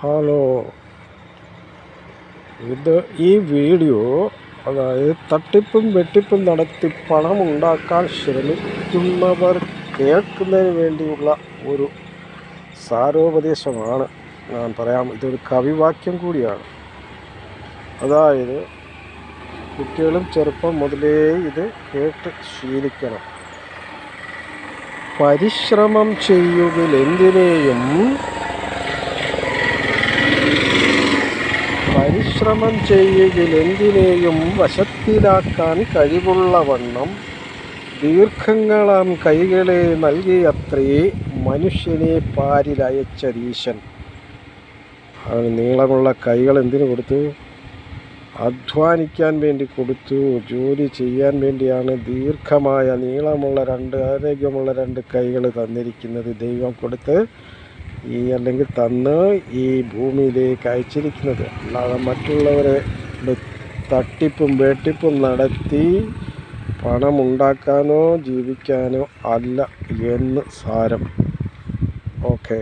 Hello. ഇത് ഈ video അതായത് തട്ടിപ്പും വെട്ടിപ്പും നടത്തി പണമുണ്ടാക്കാൻ ശ്രമിക്കുന്നവർ കേൾക്കുന്നതിന് വേണ്ടിയുള്ള ഒരു സാരോപദേശമാണ്. ഞാൻ പറയാം ഇതൊരു കവിവാക്യം കൂടിയാണ്. അതായത് കുട്ടികളും ചെറുപ്പം മുതലേ ഇത് കേട്ട് ശീലിക്കണം. പരിശ്രമം ചെയ്യുകയിൽ എന്തിനേയും പരിശ്രമം ചെയ്യുകിൽ എന്തിനേയും വശത്തിലാക്കാൻ കഴിവുള്ളവണ്ണം ദീർഘങ്ങളാം കൈകളെ നൽകിയത്രേ മനുഷ്യനെ പാരിലയച്ചതീശൻ അവന് നീളമുള്ള കൈകൾ എന്തിനു കൊടുത്തു? അധ്വാനിക്കാൻ വേണ്ടി കൊടുത്തു ജോലി ചെയ്യാൻ വേണ്ടിയാണ് ദീർഘമായ നീളമുള്ള രണ്ട് ആരോഗ്യമുള്ള രണ്ട് കൈകൾ തന്നിരിക്കുന്നത് ദൈവം കൊടുത്ത് ഈ അല്ലെങ്കിൽ തന്ന് ഈ ഭൂമിയിലേക്ക് അയച്ചിരിക്കുന്നത്. അല്ലാതെ മറ്റുള്ളവരെ തട്ടിപ്പും വെട്ടിപ്പും നടത്തി പണമുണ്ടാക്കാനോ ജീവിക്കാനോ അല്ല എന്ന് സാരം. ഓക്കെ.